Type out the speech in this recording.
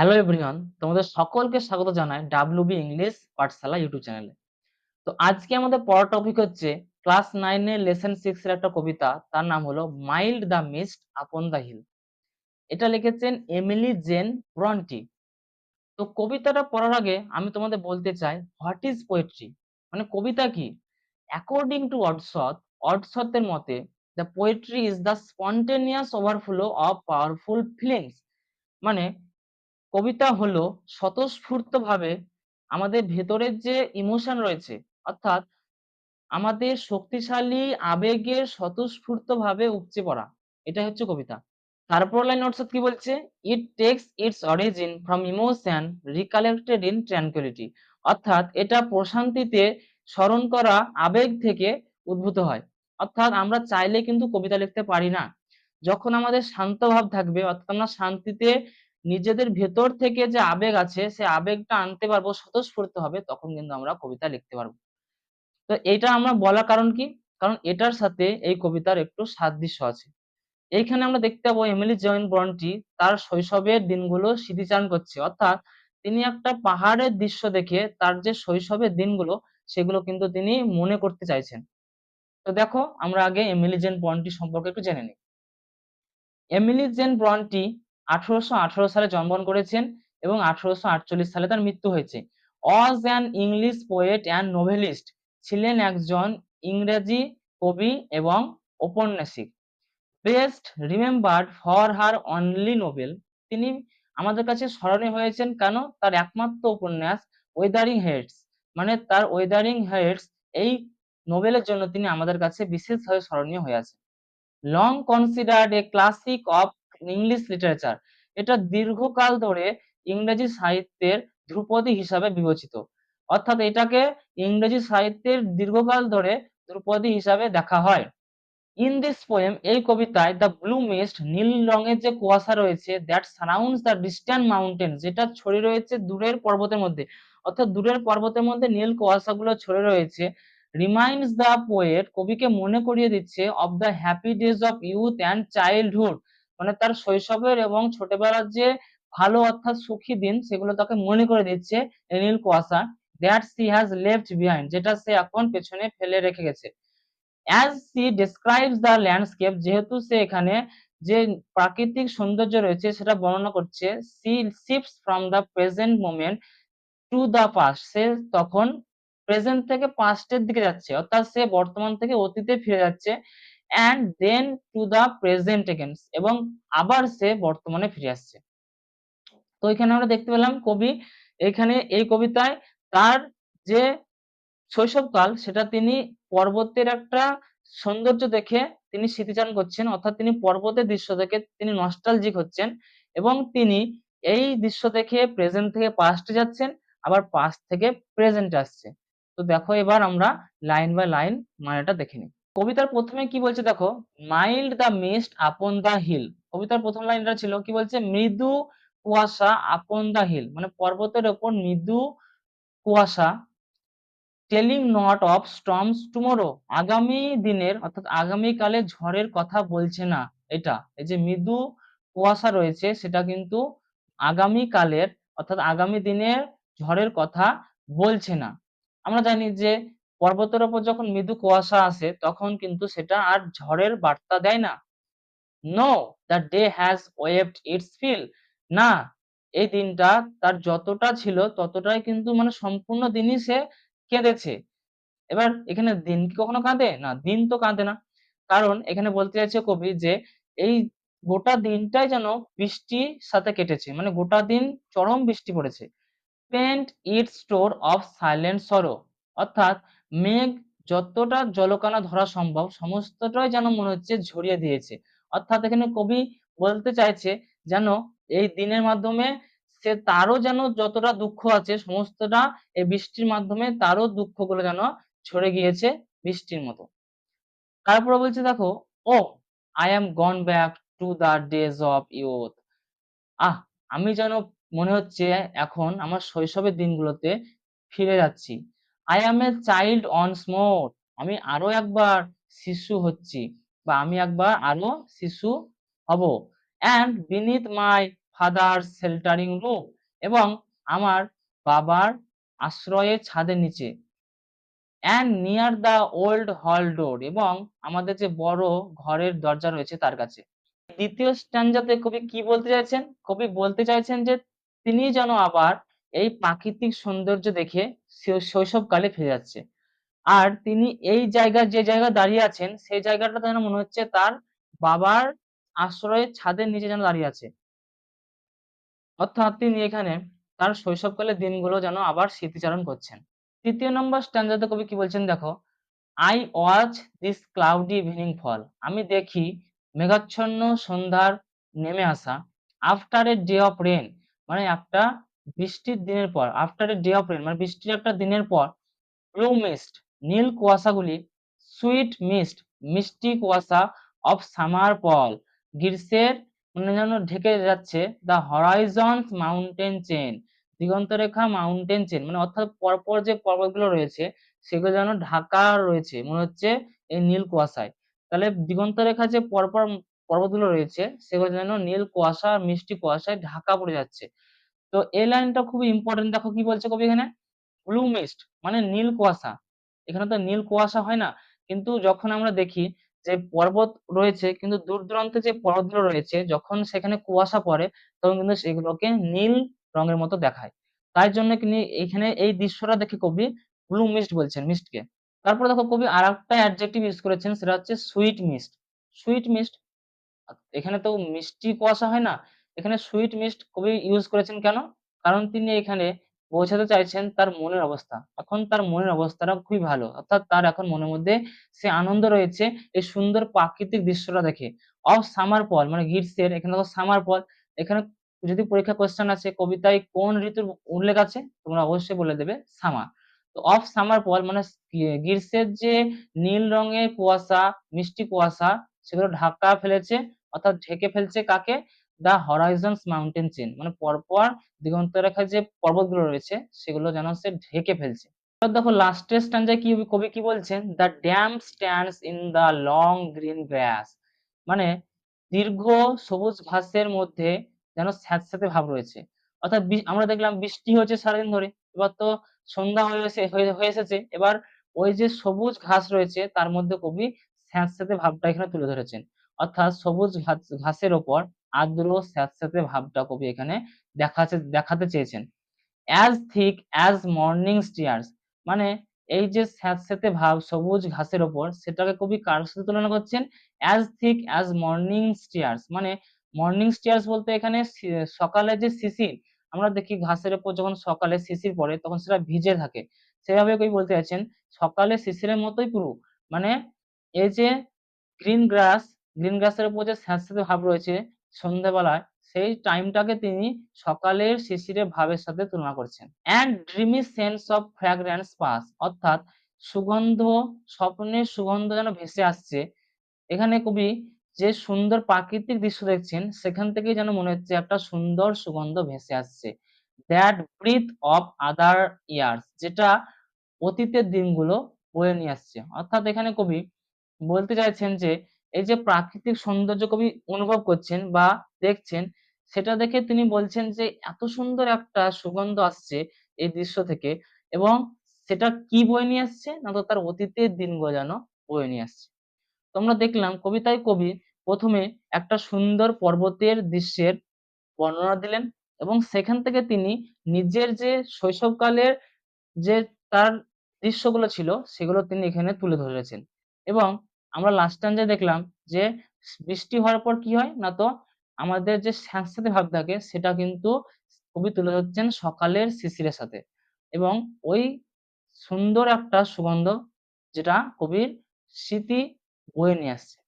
Hello everyone তোমাদের সকলকে স্বাগত জানাই ডাব্লিউবি ইংলিশ পাঠশালা ইউটিউব চ্যানেলে তো আজকে আমাদের পড়ার টপিক হচ্ছে ক্লাস নাইনের লেসন সিক্স এর একটা কবিতা, তার নাম হলো mild the mist upon the hill এটা লিখেছেন এমিলি জেন ব্রন্টি তো কবিতাটা পড়ার আগে আমি তোমাদের বলতে চাই হোয়াট ইজ পোয়েট্রি মানে কবিতা কি? অ্যাকর্ডিং টু অডসথ অডসথের মতে the poetry is the spontaneous overflow of powerful feelings মানে কবিতা হলো স্বতঃস্ফূর্তভাবে আমাদের ভেতরের যে ইমোশন রয়েছে, অর্থাৎ আমাদের শক্তিশালী আবেগের স্বতঃস্ফূর্তভাবে উপচে পড়া এটা হচ্ছে কবিতা। তারপর লাইন অর্থাৎ কি বলছে? It takes its origin from emotion recollected in tranquillity অর্থাৎ এটা প্রশান্তিতে স্মরণ করা আবেগ থেকে উদ্ভূত হয়। অর্থাৎ আমরা চাইলে কিন্তু কবিতা লিখতে পারি না। যখন আমাদের শান্ত ভাব থাকবে, অর্থাৎ আমরা শান্তিতে নিজেদের ভেতর থেকে যে আবেগ আছে, সে আবেগটা আনতে পারব, স্বতঃস্ফূর্ত হবে, তখন কিন্তু আমরা কবিতা লিখতে পারব। তো এটা আমরা বলার কারণ কি? কারণ এটার সাথে এই কবিতার একটু সাদৃশ্য আছে। এইখানে আমরা দেখতে পাবো এমিলি জয়েন ব্রন্টি তার শৈশবের দিনগুলো স্মৃতিচারণ করছে। অর্থাৎ তিনি একটা পাহাড়ের দৃশ্য দেখে তার যে শৈশবের দিনগুলো, সেগুলো কিন্তু তিনি মনে করতে চাইছেন। তো দেখো, আমরা আগে এমিলি জেন ব্রন্টি সম্পর্কে একটু জেনে নিই। এমিলি জেন ব্রন্টি আঠারোশো আঠারো সালে জন্মগ্রহণ করেছেন এবং আঠারোশো আটচল্লিশ সালে তার মৃত্যু হয়েছে। Was an English poet and novelist ছিলেন একজন ইংরেজি কবি এবং ঔপন্যাসিক best remembered for her only novel. তিনি আমাদের কাছে স্মরণীয় হয়েছেন কেন? তার একমাত্র উপন্যাস ওয়েদারিং হেডস। মানে তার ওয়েদারিং হেডস এই নোবেলের জন্য তিনি আমাদের কাছে বিশেষভাবে স্মরণীয় হয়ে আছেন। Long considered a classic of English literature এটা দীর্ঘকাল ধরে ইংরেজি সাহিত্যের ধ্রুপদী হিসাবে বিবেচিত। অর্থাৎ এটাকে ইংরেজি সাহিত্যের দীর্ঘকাল ধরে ধ্রুপদী হিসাবে দেখা হয়। ইন দিস পোয়েম এই কবিতায় দ্য ব্লু মিস্ট নীল রঙের যে কুয়াশা রয়েছে that surrounds the distant mountain যেটা ছড়িয়ে রয়েছে দূরের পর্বতের মধ্যে, অর্থাৎ দূরের পর্বতের মধ্যে নীল কুয়াশাগুলো ছড়িয়ে রয়েছে রিমাইন্ডস দ্য পোয়েট কবিকে মনে করিয়ে দিচ্ছে of the happy days of youth and childhood মানে তার শৈশবের এবং ছোটবেলার যে ভালো অর্থাৎ সুখী দিন, সেগুলো তাকে মনে করে দিচ্ছে নীল কুয়াশা that she has left behind যেটা সে এখন পেছনে ফেলে রেখে গেছে। As she describes the landscape যেহেতু সে এখানে যে প্রাকৃতিক সৌন্দর্য রয়েছে, সেটা বর্ণনা করছে she shifts from the present moment to the past সে তখন প্রেজেন্ট থেকে পাস্টের দিকে যাচ্ছে, অর্থাৎ সে বর্তমান থেকে অতীতে ফিরে যাচ্ছে। And then to the present again এবং আবার সে বর্তমানে ফিরে আসছে। তো এখানে আমরা দেখতে পেলাম কবি এখানে এই কবিতায় তার যে শৈশবকাল সেটা তিনি পর্বতের একটা সৌন্দর্য দেখে তিনি স্মৃতিচারণ করছেন, অর্থাৎ তিনি পর্বতের দৃশ্য দেখে তিনি নস্টালজিক হচ্ছেন এবং তিনি এই দৃশ্য দেখে প্রেজেন্ট থেকে পাস্টে যাচ্ছেন, আবার পাস্ট থেকে প্রেজেন্ট আসছে। তো দেখো এবার আমরা লাইন বাই লাইন মানেটা দেখে নিই। কবিতার প্রথমে কি বলছে দেখো, mild the mist upon the hill. কবিতার প্রথম লাইনটা ছিল কি বলছে, মৃদু কুয়াশা আপন দ্য হিল। মানে পর্বতের ওপর মৃদু কুয়াশা, telling not of storms tomorrow. আগামী দিনের, অর্থাৎ আগামীকালে ঝড়ের কথা বলছে না এটা। এই যে মৃদু কুয়াশা রয়েছে, সেটা কিন্তু আগামী কালের অর্থাৎ আগামী দিনের ঝড়ের কথা বলছে না। আমরা জানি যে পর্বতের ওপর যখন মৃদু কুয়াশা আসে, তখন কিন্তু সেটা আর ঝড়ের বার্তা দেয় না। No the day has waved its fill না, এই দিনটা তার যতটা ছিল, ততটাই কিন্তু মানে সম্পূর্ণ দিনই সে কেঁদেছে। এবার এখানে দিন কি কখনো কাঁদে? না, দিন তো কাঁদে না। কারণ এখানে বলতে চাইছে কবি যে, এই গোটা দিনটাই যেন বৃষ্টির সাথে কেটেছে। মানে গোটা দিন চরম বৃষ্টি পড়েছে। Spent it store of silent sorrow অর্থাৎ মেঘ যতটা জলকানা ধরা সম্ভব, সমস্তটাই যেন মনে হচ্ছে ঝরিয়ে দিয়েছে। অর্থাৎ এখানে কবি বলতে চাইছে যেন এই দিনের মাধ্যমে সে তারও যেন যতটা দুঃখ আছে, সমস্তটা এই বৃষ্টির মাধ্যমে তারও দুঃখগুলো যেন ছড়ে গিয়েছে বৃষ্টির মতো। তারপরে বলছে দেখো, ও I'm gone back to the days of youth ah, আমি যেন মনে হচ্ছে এখন আমার শৈশবের দিনগুলোতে ফিরে যাচ্ছি। I am a child once more আমি আরও একবার শিশু হচ্ছি বা আমি একবার আরও শিশু হব। And beneath my father sheltering roof এবং আমার বাবার আশ্রয়ের ছাদের নিচে। And near the old hall door এবং আমাদের যে বড় ঘরের দরজা রয়েছে তার কাছে। দ্বিতীয় স্ট্যান্ডাতে কবি কি বলতে চাইছেন? কবি বলতে চাইছেন যে তিনি যেন আবার এই প্রাকৃতিক সৌন্দর্য দেখে শৈশবকালে ফিরে যাচ্ছে। আর তিনি এই জায়গায় যে জায়গায় দাঁড়িয়ে আছেন, সেই জায়গাটা যেন মনে হচ্ছে তার বাবার আশ্রয়ের ছাদের নিচে যেন দাঁড়িয়ে আছে। অর্থাৎ তিনি এখানে তার শৈশবকালের দিনগুলো যেন আবার স্মৃতিচারণ করছেন। তৃতীয় নম্বর স্ট্যান্ডাতে কবি কি বলছেন, দেখো I watch this cloudy evening fall আমি দেখি মেঘাচ্ছন্ন সন্ধ্যার নেমে আসা after a day of rain মানে একটা বৃষ্টির দিনের পর after a day of rain মানে বৃষ্টির একটা দিনের পর ব্লু মিস্ট নীল কুয়াশাগুলি সুইট মিস্ট মিষ্টি কুয়াশা অফ সামার পল গ্রীষ্মের মানে যেন ঢেকে যাচ্ছে দ্য হরাইজনস মাউন্টেন চেন দিগন্তরেখা মাউন্টেন চেন মানে অর্থাৎ পরপর যে পর্বতগুলো রয়েছে, সেগুলো যেন ঢাকা রয়েছে, মনে হচ্ছে এই নীল কুয়াশায়। তাহলে দিগন্তরেখা যে পরপর পর্বতগুলো রয়েছে, সেগুলো যেন নীল কুয়াশা, মিষ্টি কুয়াশায় ঢাকা পড়ে যাচ্ছে। তো এই লাইনটা খুবই ইম্পর্টেন্ট দেখো কি বলছে কবি এখানে? ব্লু মিস্ট মানে নীল কুয়াশা। এখানে তো নীল কুয়াশা হয় না। কিন্তু যখন আমরা দেখি যে পর্বত রয়েছে, কিন্তু দূর দূরান্তে যে পর্বতগুলো রয়েছে, যখন সেখানে কুয়াশা পড়ে, তখন কিন্তু সেগুলোকে নীল রঙের মতো দেখায়। তাই জন্য এখানে এই দৃশ্যটা দেখে কবি ব্লু মিস্ট বলছেন মিস্টকে তারপর দেখো কবি আর একটা অ্যাডজেক্টিভ ইউজ করেছেন, সেটা হচ্ছে সুইট মিস্ট সুইট মিস্ট এখানে তো মিষ্টি কুয়াশা হয় না। এখানে সুইট মিস্ট কবি ইউজ করেছেন কেন? কারণ তিনি এখানে বোঝাতে চাইছেন তার মনের অবস্থা। এখন তার মনের অবস্থাটা খুবই ভালো। অর্থাৎ তার এখন মনের মধ্যে সে আনন্দ রয়েছে এই সুন্দর প্রাকৃতিক দৃশ্যটা দেখে। অফ সামার পল মানে গ্রীষ্মের, এখানে দেখো সামার পল এখানে যদি পরীক্ষা কোশ্চেন আছে কবিতায় কোন ঋতুর উল্লেখ আছে? তোমরা অবশ্যই বলে দেবে সামার তো অফ সামার পল মানে গ্রীষ্মের যে নীল রঙের কুয়াশা, মিষ্টি কুয়াশা, সেগুলো ঢাকা ফেলেছে। অর্থাৎ ঢেকে ফেলছে কাকে? দ্য হরাইজনস মাউন্টেন চেন মানে পরপর দিগন্ত রেখায় যে পর্বতগুলো রয়েছে, সেগুলো যেন সে ঢেকে ফেলছে। দেখো লাস্টের স্ট্যান্ডায় কি কবি কি বলছেন? The dam stands in the long green grass মানে দীর্ঘ সবুজ ঘাসের মধ্যে যেন স্যাঁতস্যাঁতে ভাব রয়েছে। অর্থাৎ আমরা দেখলাম বৃষ্টি হয়েছে সারাদিন ধরে, এবার তো সন্ধ্যা হয়ে হয়ে এসেছে, এবার ওই যে সবুজ ঘাস রয়েছে, তার মধ্যে কবি স্যাঁতস্যাঁতে ভাবটা এখানে তুলে ধরেছেন। অর্থাৎ সবুজ ঘাসের ওপর আর্দ্র স্যাঁতস্যাঁতে ভাবটা কবি এখানে দেখাতে দেখাতে চেয়েছেন। As thick as morning's tears মানে এই যে স্যাঁতস্যাঁতে ভাব, সবুজ ঘাসের ওপর, সেটাকে কবি কার সাথে তুলনা করছেন? As thick as morning stars মানে মর্নিং স্টিয়ার্স বলতে এখানে সকালে যে শিশির, আমরা দেখি ঘাসের ওপর যখন সকালে শিশির পড়ে, তখন সেটা ভিজে থাকে। সেভাবে কবি বলতে চাইছেন, সকালে শিশিরের মতোই পুরো মানে এই যে গ্রিন গ্রাস গ্রিন গ্রাসের উপর যে স্যাঁতস্যাঁতে ভাব রয়েছে সন্ধ্যাবেলায় সেই টাইমটাকে তিনি সকালের শিশিরে ভাবের সাথে তুলনা করছেন। And dreamy scents of fragrance pass, অর্থাৎ সুগন্ধ, স্বপ্নের সুগন্ধ যেন ভেসে আসছে। এখানে কবি যে সুন্দর প্রাকৃতিক দৃশ্য দেখছেন, সেখান থেকেই যেন মনে হচ্ছে একটা সুন্দর সুগন্ধ ভেসে আসছে। That breathe of other years যেটা অতীতের দিনগুলো বয়ে নিয়ে আসছে। অর্থাৎ এখানে কবি বলতে চাইছেন যে এই যে প্রাকৃতিক সৌন্দর্য কবি অনুভব করছেন বা দেখছেন, সেটা দেখে তিনি বলছেন যে এত সুন্দর একটা সুগন্ধ আসছে এই দৃশ্য থেকে এবং সেটা কি বয়ে নিয়ে আসছে না তো তার অতীতের দিন যেন বয়ে নিয়ে আসছে। তোমরা দেখলাম কবিতায় কবি প্রথমে একটা সুন্দর পর্বতের দৃশ্যের বর্ণনা দিলেন এবং সেখান থেকে তিনি নিজের যে শৈশবকালের যে তার দৃশ্যগুলো ছিল সেগুলো তিনি এখানে তুলে ধরেছেন এবং আমরা লাস্ট টাইম দেখলাম যে বৃষ্টি হওয়ার পর কি হয় না তো আমাদের যে স্যাঁতস্যাঁতে ভাব থাকে সেটা কিন্তু কবি তুলে ধরছেন সকালের শিশিরের সাথে। এবং ওই সুন্দর একটা সুগন্ধ যেটা কবির স্মৃতি বয়ে নিয়ে আসছে।